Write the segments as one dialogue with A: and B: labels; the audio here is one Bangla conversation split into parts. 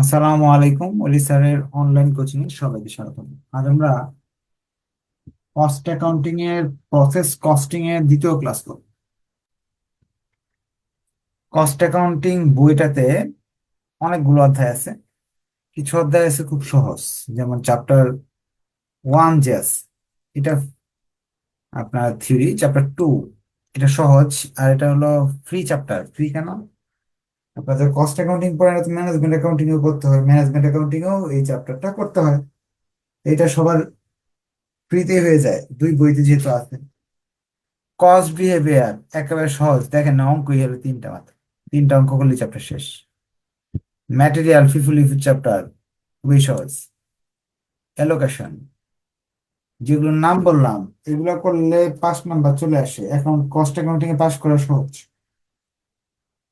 A: আসসালামু আলাইকুম, অলি স্যারের অনলাইন কোচিং এ সবাইকে স্বাগতম। আজ আমরা কস্ট অ্যাকাউন্টিং এর প্রসেস কস্টিং এর দ্বিতীয় ক্লাস করব। কস্ট অ্যাকাউন্টিং বইটাতে অনেকগুলো অধ্যায় আছে। কিছু অধ্যায় আছে খুব সহজ, যেমন চ্যাপ্টার ওয়ান যে আছে, এটা আপনার থিওরি চ্যাপ্টার টু এটা সহজ, আর এটা হলো ফ্রি চ্যাপ্টার ফ্রি কেন? আপনাদের কস্ট অ্যাকাউন্টিং পড়ে না ম্যানেজমেন্ট অ্যাকাউন্টিং ও করতে হয়। ম্যানেজমেন্ট অ্যাকাউন্টিং ও এই চ্যাপ্টারটা করতে হয়। এটা সবার ফ্রিতে হয়ে যায়। দুই বইতে যেহেতু আছে। কস্ট বিহেভিয়ার একেবারে সহজ। দেখেন না অঙ্কই তিনটা মাত্র। তিনটা অঙ্ক করলে চ্যাপ্টার শেষ। ম্যাটেরিয়াল ফিফুল চ্যাপ্টার খুবই সহজ। অ্যালোকেশন যেগুলোর নাম বললাম, এগুলো করলে পাঁচ নাম্বার চলে আসে। এখন কস্ট অ্যাকাউন্টিং এ পাস করা সহজ।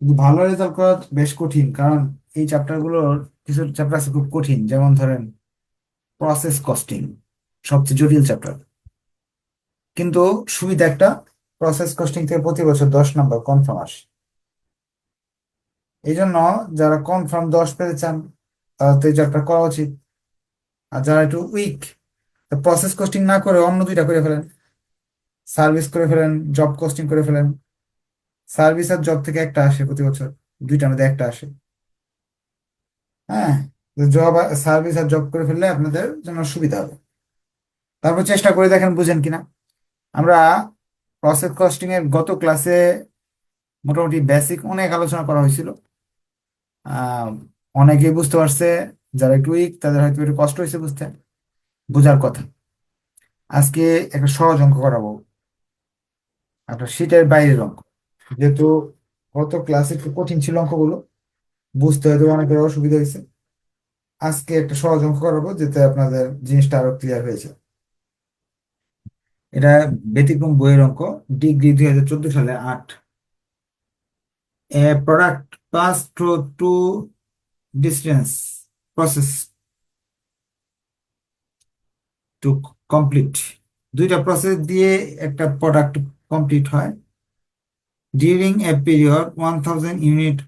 A: কিন্তু ভালো রেজাল্ট করা বেশ কঠিন, কারণ এই চ্যাপ্টারগুলোর কিছু চ্যাপ্টার আছে খুব কঠিন। যেমন ধরেন প্রসেস কস্টিং সবচেয়ে জটিল চ্যাপ্টার কিন্তু সুবিধা একটা প্রসেস কস্টিং থেকে প্রতি বছর দশ নাম্বার কনফার্ম আসে। এই জন্য যারা কনফার্ম দশ পেতে চান তারা তো এই চ্যাপ্টার করা উচিত। আর যারা একটু উইক প্রসেস কস্টিং না করে অন্য দুইটা করে ফেলেন। সার্ভিস করে ফেলেন জব কস্টিং করে ফেলেন। সার্ভিস আর জব থেকে একটা আসে প্রতি বছর, দুইটার মধ্যে একটা আসে। হ্যাঁ জব সার্ভিস আর জব করে ফেললে আপনাদের জন্য সুবিধা হবে। তারপর চেষ্টা করে দেখেন, বুঝেন কিনা। আমরা প্রসেস কস্টিং এর গত ক্লাসে মোটামুটি বেসিক অনেক আলোচনা করা হয়েছিল। আহ, অনেকেই বুঝতে পারছে, যারা একটু উইক তাদের হয়তো একটু কষ্ট হয়েছে বুঝতে। বোঝার কথা। আজকে একটা সহজ অঙ্ক করাবো। আপনার শীটের বাইরের অঙ্ক। যেহেতু গত ক্লাসে একটু কঠিন ছিল অঙ্কগুলো, বুঝতে হয়তো অনেকের অসুবিধা হয়েছে। আজকে একটা সহজ অঙ্ক করাবো, যাতে আপনাদের জিনিসটা আরও ক্লিয়ার হয়েছে। এটা ব্যতিক্রম বইয়ের অঙ্ক, ডিগ্রি দুই হাজার চোদ্দ সালে আট। A product pass through two distinct process to complete দুইটা প্রসেস দিয়ে একটা প্রোডাক্ট কমপ্লিট হয়। A period one thousand unit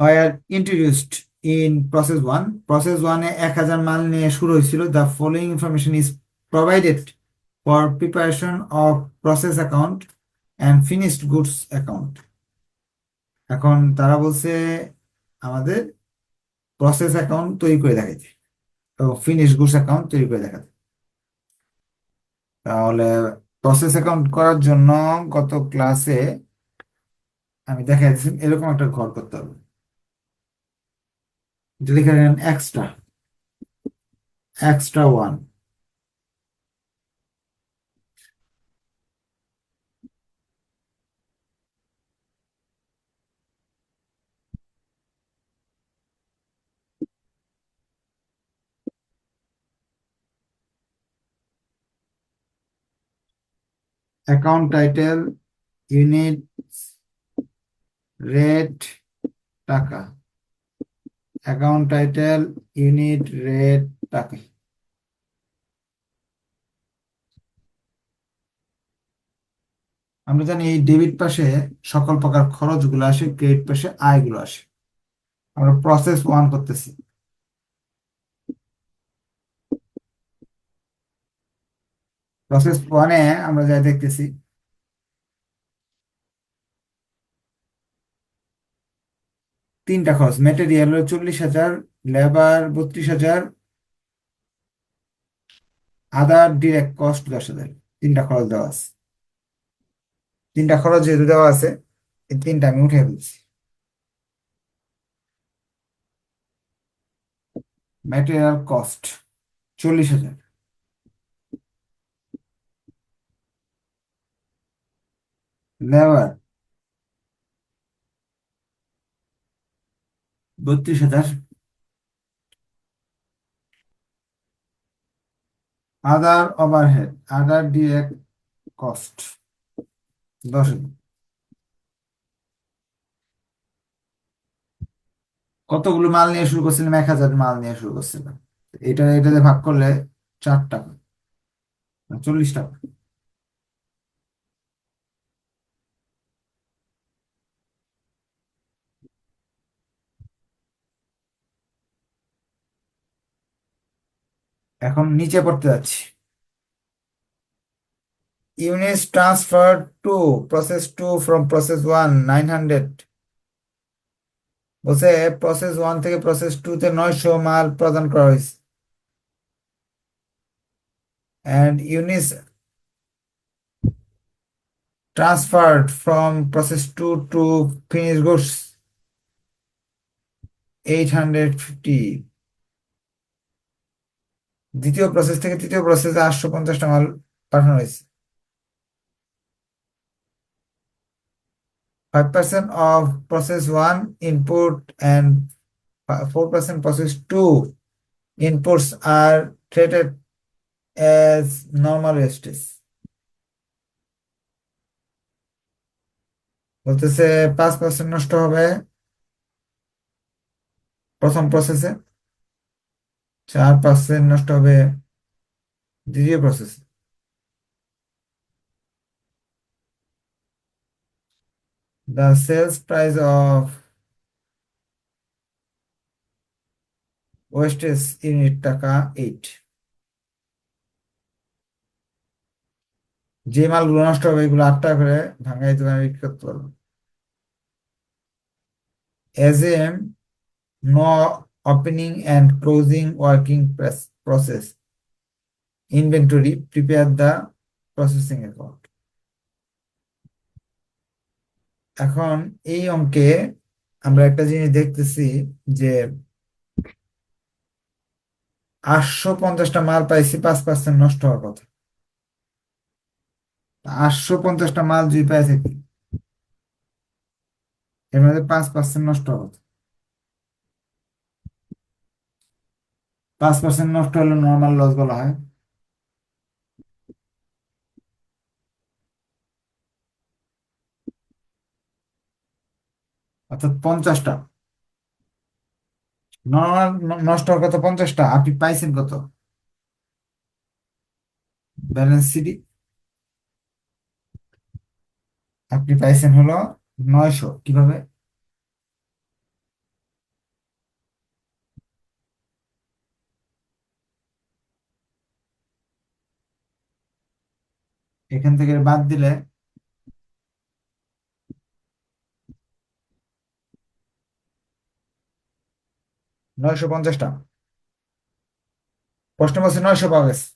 A: were introduced in process one. Process one এ এক হাজার মাল নিয়ে শুরু হয়েছিল। The following information is provided for preparation of process account and finished goods account এখন তারা বলছে, আমাদের প্রসেস অ্যাকাউন্ট তৈরি করে দেখাইতে এবং ফিনিশ গুডস অ্যাকাউন্ট তৈরি করে দেখাতে তাহলে প্রসেস অ্যাকাউন্ট করার জন্য গত ক্লাসে আমি দেখাই দিচ্ছি এরকম একটা ঘর করতে হবে। যদি extra extra one account title unit rate টাকা। অ্যাকাউন্ট টাইটেল ইউনিট রেট টাকা। আমরা জানি এই ডেবিট পাশে সকল প্রকার খরচগুলো আসে ক্রেডিট পাশে আয়গুলো আসে। আমরা প্রসেস ওয়ান করতেছি। প্রসেস ওয়ানে আমরা যা দেখতেছি, তিনটা খরচ মেটেরিয়াল হলো চল্লিশ হাজার লেবার বত্রিশ হাজার আদার ডিরেক্ট কস্ট দশ হাজার, তিনটা খরচ দেওয়া আছে। তিনটা খরচ যেহেতু দেওয়া আছে, এই তিনটা আমি উঠে ফেলছি। ম্যাটেরিয়াল কস্ট চল্লিশ হাজার। লেবার বত্রিশ হাজার। Other overhead other direct cost দশ কতগুলো মাল নিয়ে শুরু করছিলাম? এক হাজার মাল নিয়ে শুরু করছিলাম। এটা এটাতে ভাগ করলে চার টাকা চল্লিশ টাকা এখন নিচে পড়তে যাচ্ছি। Units transfer to process two from process one nine hundred বলছে প্রসেস ওয়ান থেকে প্রসেস টু তে নয়শো মাল প্রদান করা হয়েছে। And units transferred from process 2 to finished goods 850 দ্বিতীয় প্রসেস থেকে তৃতীয় প্রসেসে আটশো পঞ্চাশটা মাল পাঠানো হয়েছে। Five percent of process one input and four percent process two inputs are treated as normal wastage বলতেছে পাঁচ পার্সেন্ট নষ্ট হবে প্রথম প্রসেসে চার পার্সেন্ট নষ্ট হবে দ্বিতীয় প্রসেসে The sales price of wastage unit টাকা এইট যে মালগুলো নষ্ট হবে, এগুলো আট টাকা করে ভাঙাই দোকানে বিক্রি করতে পারব। Assume no opening and closing working process inventory prepare the processing account এখন এই অঙ্কে আমরা একটা জিনিস দেখতেছি যে আটশো পঞ্চাশটা মাল পাইছি, পাঁচ পার্সেন্ট নষ্ট হওয়ার কথা। আটশো পঞ্চাশটা মাল যদি পাইছে থাকি এর মধ্যে পাঁচ পার্সেন্ট নষ্ট হওয়ার কথা। পাঁচ পার্সেন্ট নষ্ট হলে নর্মাল লস বলা হয়। অর্থাৎ পঞ্চাশটা। নর্মাল নষ্ট কথা পঞ্চাশটা। আপনি পাইছেন কত? ব্যালেন্স সিডি আপনি পাইছেন হলো নয়শো। কীভাবে? এখান থেকে বাদ দিলে নয়শো পঞ্চাশটা। প্রশ্ন বলছে নয়শো পাওয়া গেছে।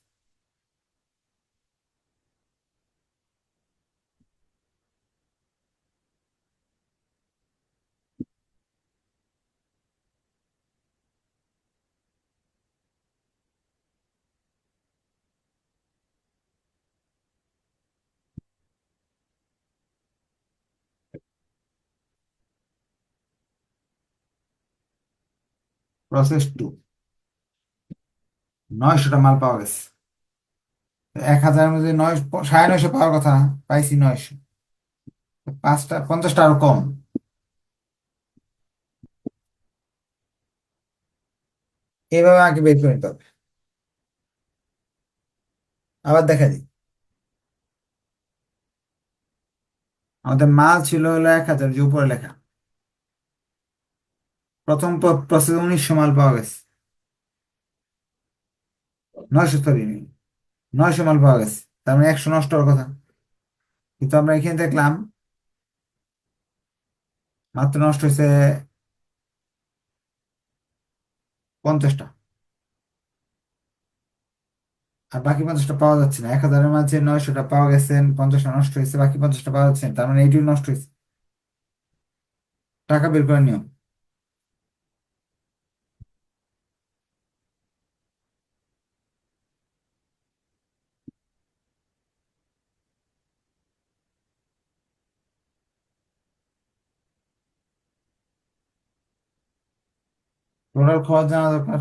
A: প্রসেস টু নয়শোটা মাল পাওয়া গেছে। এক হাজারের মধ্যে নয়, সাড়ে নয়শো পাওয়ার কথা, পাইছি নয়শো। পাঁচটা, পঞ্চাশটা আরও কম। এইভাবে আগে বের করে নিতে হবে। আবার দেখা দিই। আমাদের মাল ছিল হলো এক হাজার, যে উপরে লেখা। প্রথম প্রসেস উনিশশো মাল পাওয়া গেছে। নয়শো সরি নয়শো মাল পাওয়া গেছে। তার মানে একশো নষ্ট হওয়ার কথা। কিন্তু আমরা এখানে দেখলাম, মাত্র নষ্ট হয়েছে পঞ্চাশটা। আর বাকি পঞ্চাশটা পাওয়া যাচ্ছে না। এক হাজারের মাঝে নয়শোটা পাওয়া গেছে, পঞ্চাশটা নষ্ট হয়েছে, বাকি পঞ্চাশটা পাওয়া যাচ্ছে না। তার মানে এইটুকু নষ্ট হয়েছে। টাকা বের করে নিও। টোটাল খরচ জানা দরকার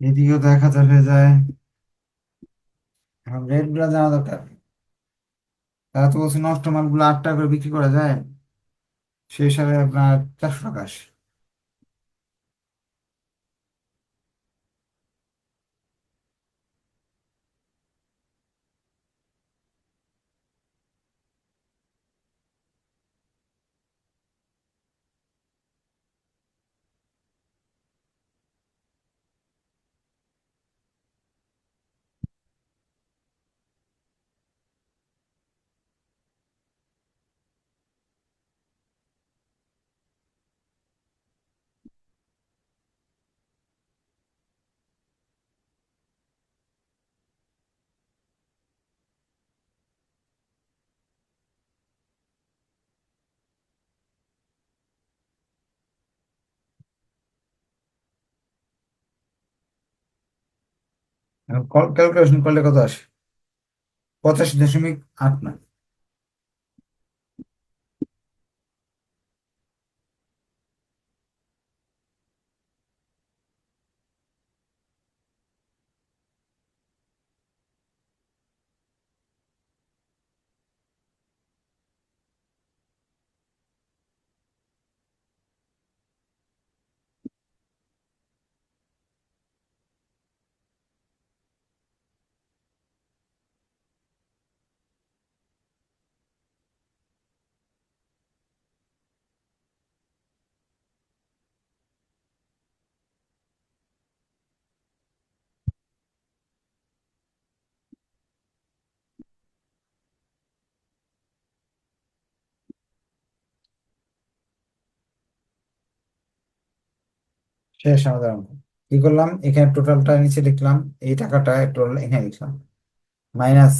A: এদিকেও তো এক হাজার হয়ে যায়। এখন রেটগুলা জানা দরকার। তারা তো বলছে নষ্ট মালগুলো আট টাকা করে বিক্রি করা যায়। সেই হিসাবে আপনার চারশো টাকা আসে। ক্যালকুলেশন করলে কত আসে? পঁচাশি দশমিক আট নয়। শেষ আমাদের অঙ্ক কি করলাম? এখানে টোটালটা নিচে লিখলাম, এই টাকাটা টোটাল এখানে লিখলাম। মাইনাস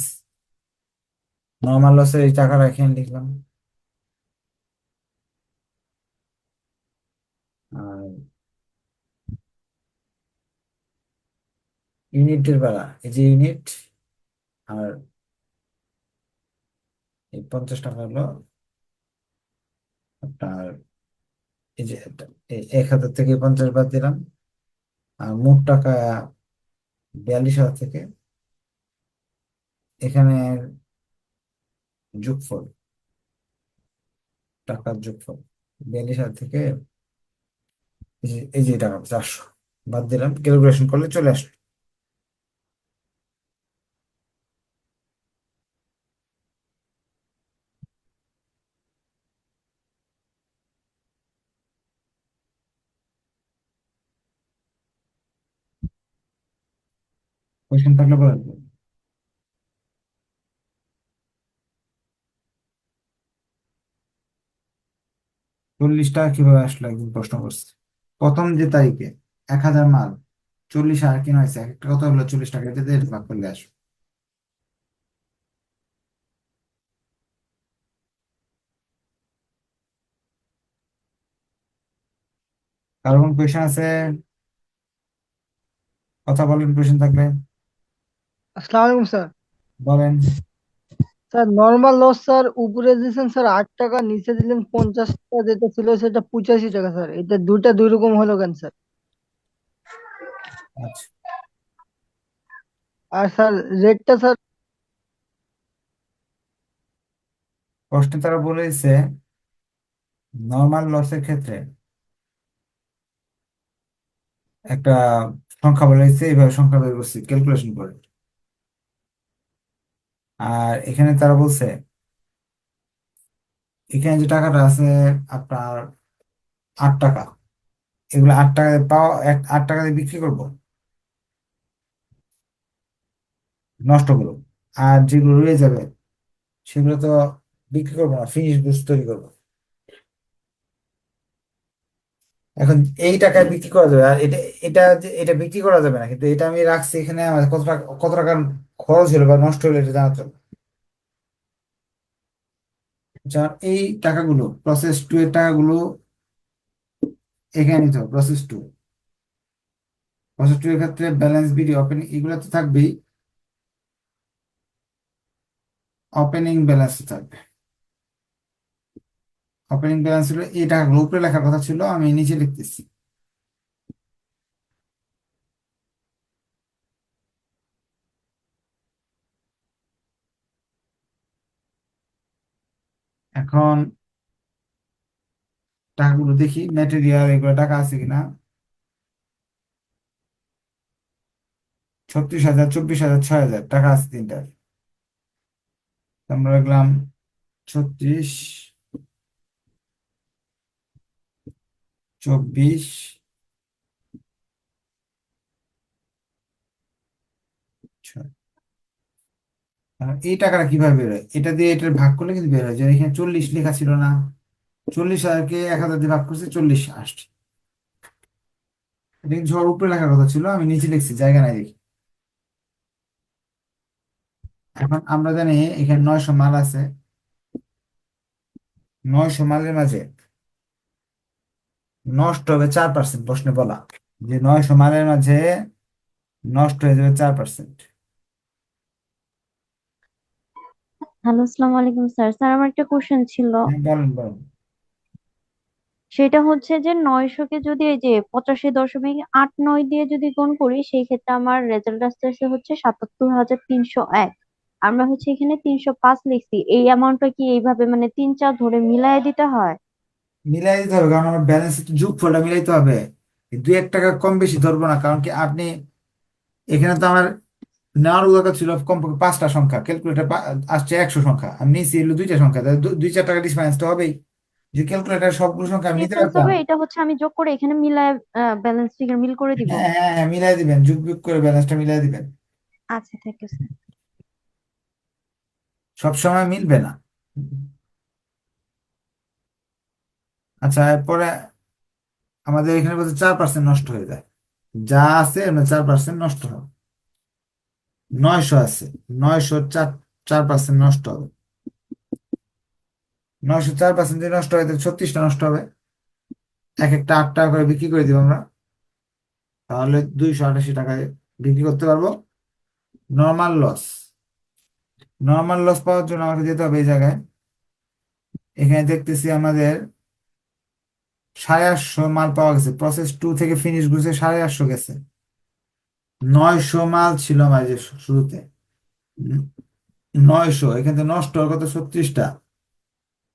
A: নর্মাল লসের এই টাকাটা এখানে লিখলাম। আর ইউনিটের বেলা, এই যে ইউনিট, আর এই পঞ্চাশ টাকা হলো আপনার এই যে এক হাজার থেকে পঞ্চাশ বাদ দিলাম। আর মোট টাকা বিয়াল্লিশ হাজার থেকে এখানে যোগফল, টাকার যোগফল বিয়াল্লিশ হাজার থেকে এই যে টাকা, চারশো বাদ দিলাম। ক্যালকুলেশন করলে চলে আসলো কোয়েশ্চেন থাকলে বলেন চল্লিশ টাকা কীভাবে আসলো একদিন প্রশ্ন করছে। প্রথম যে তারিখে এক হাজার মাল, চল্লিশ আর কিনা হয়েছে এক একটা কত হলো চল্লিশ টাকা? এটা দিয়ে ভাগ করলে আসবে। কারও কোন কোয়েশ্চেন আছে? কথা বলেন কোয়েশ্চেন থাকলে।
B: আসসালামু আলাইকুম স্যার।
A: বলেন।
B: স্যার নর্মাল লস স্যার উপরে দিয়েছেন স্যার আট টাকা নিচে দিলেন পঞ্চাশ টাকা যেটা ছিল সেটা পঁচাশি টাকা স্যার। এটা দুইটা দুই রকম হলো কেন স্যার?
A: আচ্ছা।
B: আর স্যার রেটটা স্যার?
A: প্রশ্নে তারা বলেছে নর্মাল লসের ক্ষেত্রে একটা সংখ্যা বলেছে এইভাবে সংখ্যা বের করছি ক্যালকুলেশন করে। আর এখানে তারা বলছে, এখানে যে টাকাটা আছে আপনার আট টাকা, এগুলো আট টাকা পাওয়া আট টাকা দিয়ে বিক্রি করব। নষ্ট করব। আর যেগুলো রয়ে যাবে, সেগুলো তো বিক্রি করব না ফিনিশ গুডস তৈরি করব। এখন এই টাকায় বিক্রি করা যাবে, আর এটা এটা এটা বিক্রি করা যাবে না, কিন্তু এটা আমি রাখছি এখানে আমার কত টাকা কত টাকা খরচ হলো বা নষ্ট হলো এটা জানাতে হবে যার এই টাকাগুলো প্রসেস টু এর টাকাগুলো এখানে নিতে হবে প্রসেস টু প্রসেস টু এর ক্ষেত্রে ব্যালেন্স বিডি ওপেনিং এগুলো তো থাকবেই ওপেনিং ব্যালেন্স থাকবে। ওপেনিং ব্যালেন্স ছিল এই টাকাগুলো উপরে লেখার কথা ছিল, আমি নিচে লিখতেছি। এখন টাকাগুলো দেখি ম্যাটেরিয়াল এগুলো টাকা আছে কিনা? ছত্রিশ হাজার, চব্বিশ হাজার, ছয় হাজার, টাকা আছে তিনটার। আমরা দেখলাম ছত্রিশ চব্বিশ এই টাকাটা কীভাবে বেরোয় এটা দিয়ে এটার ভাগ করলে কিন্তু বের হয়। যে এখানে চল্লিশ লেখা ছিল না। চল্লিশ হাজারকে এক হাজার দিয়ে ভাগ করছে চল্লিশ আসছে এটা কিন্তু সবার উপরে লেখার কথা ছিল। আমি নিচে লিখছি, জায়গা নাই দেখি। এখন আমরা জানি এখানে নয়শো মাল আছে। নয়শো মালের মাঝে নষ্ট হবে চার পার্সেন্ট প্রশ্নে বলা। যে নয়শো মালের মাঝে নষ্ট হয়ে যাবে চার পার্সেন্ট
C: হ্যালো আসসালামু আলাইকুম স্যার। স্যার আমার একটা কোশ্চেন ছিল।
A: হ্যাঁ বলেন বলেন।
C: সেটা হচ্ছে যে নয়শোকে যদি এই যে পঁচাশি দশমিক আট নয় দিয়ে যদি গুণ করি সেই ক্ষেত্রে আমার রেজাল্ট আসতেছে হচ্ছে সাতাত্তর হাজার তিনশো এক। আমরা হচ্ছে এখানে তিনশো পাঁচ লিখছি। এই অ্যামাউন্টটা কি এইভাবে মানে তিন চার ধরে মিলাই দিতে হয়?
A: মিলাই দিতে হবে কারণ আমার ব্যালেন্স যোগফলটা মিলাইতে হবে। দুই এক টাকা কম বেশি ধরবো না কারণ কি আপনি এখানে তো আমার নেওয়ার দরকার ছিল কমপক্ষে পাঁচটা সংখ্যা ক্যালকুলেটর আসছে একশো সংখ্যা আমি নিয়েছি এগুলো দুইটা সংখ্যা তাহলে দুই চার টাকা ডিফারেন্স তো হবেই। যে ক্যালকুলেটর সবগুলো সংখ্যা আমি নিতে পারতাম।
C: এটা হচ্ছে আমি যোগ করে এখানে মিলায় ব্যালেন্স ফিগার মিল করে দিব।
A: হ্যাঁ হ্যাঁ হ্যাঁ মিলাই দিবেন যুগ বিয়োগ করে ব্যালেন্সটা মিলাই দিবেন।
C: আচ্ছা থ্যাংক ইউ স্যার
A: সব সময় মিলবে না। আচ্ছা এরপরে আমাদের এখানে বলছে চার পার্সেন্ট নষ্ট হয়ে যায়। যা আছে, এর চার পার্সেন্ট নষ্ট হবে। নয়শো আছে, নয়শো চার চার পার্সেন্ট নষ্ট হবে। নয়শো চার পার্সেন্ট যদি নষ্ট হয়, তাহলে ছত্রিশটা নষ্ট হবে। এক একটা আট টাকা করে বিক্রি করে দিব আমরা। তাহলে দুইশো আটাশি টাকায় বিক্রি করতে পারব। নর্মাল লস নর্মাল লস পাওয়ার জন্য আমাকে যেতে হবে এই জায়গায়। এখানে দেখতেছি আমাদের সাড়ে আটশো মাল পাওয়া গেছে। প্রসেস টু থেকে ফিনিশ গুছে সাড়ে আটশো গেছে। নয়শো মাল ছিল যে শুরুতে। নয়শো, এখান থেকে নষ্ট কথা ছত্রিশটা।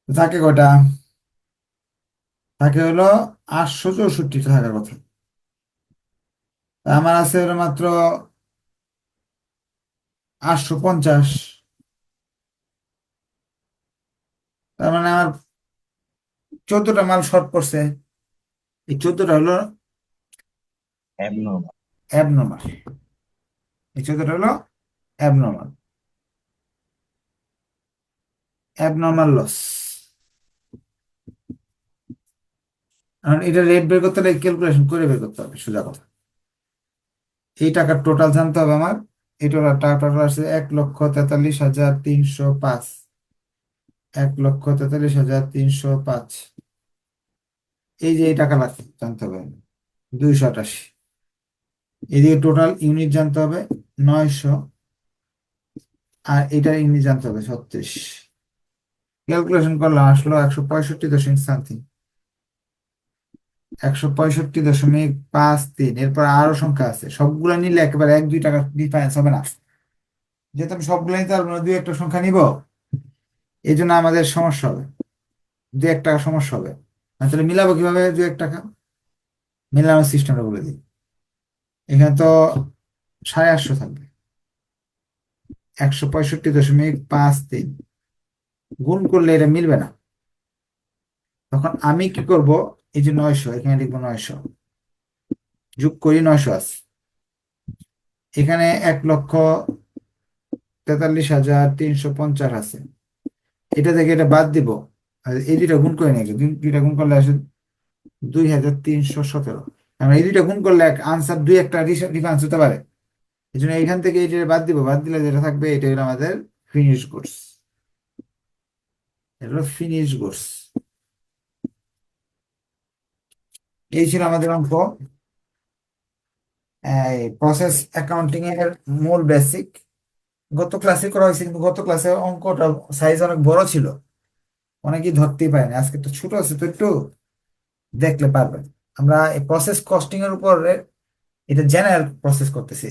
A: থাকে কয়টা থাকে হলো আটশো চৌষট্টিটা থাকার কথা। আমার আছে হলো মাত্র আটশো পঞ্চাশ। তার মানে আমার চোদ্দটা মাল শর্ট পড়ছে এই চোদ্দটা হলো. অ্যাবনর্মাল এই চোদ্দটা হলো অ্যাবনর্মাল অ্যাবনর্মাল লস কারণ এটা রেট বের করতে হলে ক্যালকুলেশন করে বের করতে হবে সোজা কথা। এই টাকার টোটাল জানতে হবে আমার। এই টোটাল টাকা টোটাল আসছে এক লক্ষ তেতাল্লিশ হাজার তিনশো পাঁচ। এক লক্ষ তেতাল্লিশ হাজার তিনশো পাঁচ। এই যে এই টাকা লাগছে, জানতে হবে। দুইশো আটাশি। এদিকে টোটাল ইউনিট জানতে হবে, নয়শো। আর এটার ইউনিট জানতে হবে, ছত্রিশ। ক্যালকুলেশন করলাম আসলো একশো পঁয়ষট্টি দশমিক সামথিং একশো পঁয়ষট্টি দশমিক পাঁচ তিন, এরপর আরও সংখ্যা আছে। সবগুলা নিলে একেবারে এক, দুই টাকা ডিফারেন্স হবে না। যেহেতু আমি সবগুলো নিতে পারব না, দুই একটা সংখ্যা নিব এই জন্য আমাদের সমস্যা হবে। দুই এক টাকা সমস্যা হবে। তাহলে মিলাবো কীভাবে? দুই এক টাকা। মিলানোর সিস্টেমটা বলে দিই। এখানে তো সাড়ে আটশো থাকবে। একশো পঁয়ষট্টি দশমিক পাঁচ তিন। গুণ করলে এটা মিলবে না। তখন আমি কি করব? এই যে নয়শো, এখানে লিখব নয়শো। যোগ করি নয়শো আছে এখানে এক লক্ষ তেতাল্লিশ হাজার তিনশো পঞ্চাশ আছে। এটা থেকে এটা বাদ দিব। আর এই দুইটা গুণ করে নিয়ে দুইটা গুণ করলে আসে দুই হাজার তিনশো সতেরো। আমরা এই দুইটা গুণ করলে এক আনসার দুই একটা ডিফারেন্স হতে পারে। এই জন্য এখান থেকে এটা বাদ দিব, বাদ দিলে যেটা থাকবে, এটা হলো আমাদের ফিনিশ গুডস এটা হলো ফিনিশ গুডস এই ছিল আমাদের অঙ্ক। এই প্রসেস অ্যাকাউন্টিং এর মূল বেসিক গত ক্লাসে করা হয়েছে, কিন্তু গত ক্লাসে অঙ্কটা সাইজ অনেক বড় ছিল। অনেকেই ধরতেই পারে না। আজকে তো ছোট আছে তো একটু দেখলে পারবেন। আমরা এই প্রসেস কস্টিং এর উপর এটা জেনারেল প্রসেস করতেছি।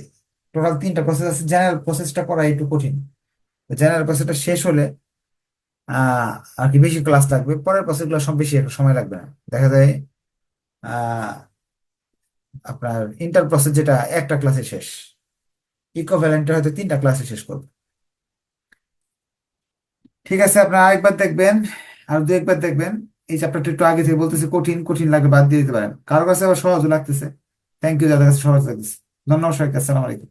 A: টোটাল তিনটা প্রসেস আছে। জেনারেল প্রসেসটা করা একটু কঠিন। জেনারেল প্রসেসটা শেষ হলে আর কি বেশি ক্লাস লাগবে? পরের প্রসেসগুলো সব বেশি সময় লাগবে না। দেখা যায় আপনার ইন্টার প্রসেস যেটা, একটা ক্লাসে শেষ। ইকো ইকোভ্যালেন্টটা হয়তো তিনটা ক্লাসে শেষ করবে। ঠিক আছে, আপনারা আরেকবার দেখবেন, আর দু একবার দেখবেন। এই চ্যাপ্টারটা একটু আগে থেকে বলতেছে, কঠিন কঠিন লাগলে বাদ দিয়ে দিতে পারেন। কারও কাছে আবার সহজ লাগতেছে। থ্যাংক ইউ যাদের কাছে সহজ লাগতেছে। ধন্যবাদ সবাইকে, আসসালামু আলাইকুম।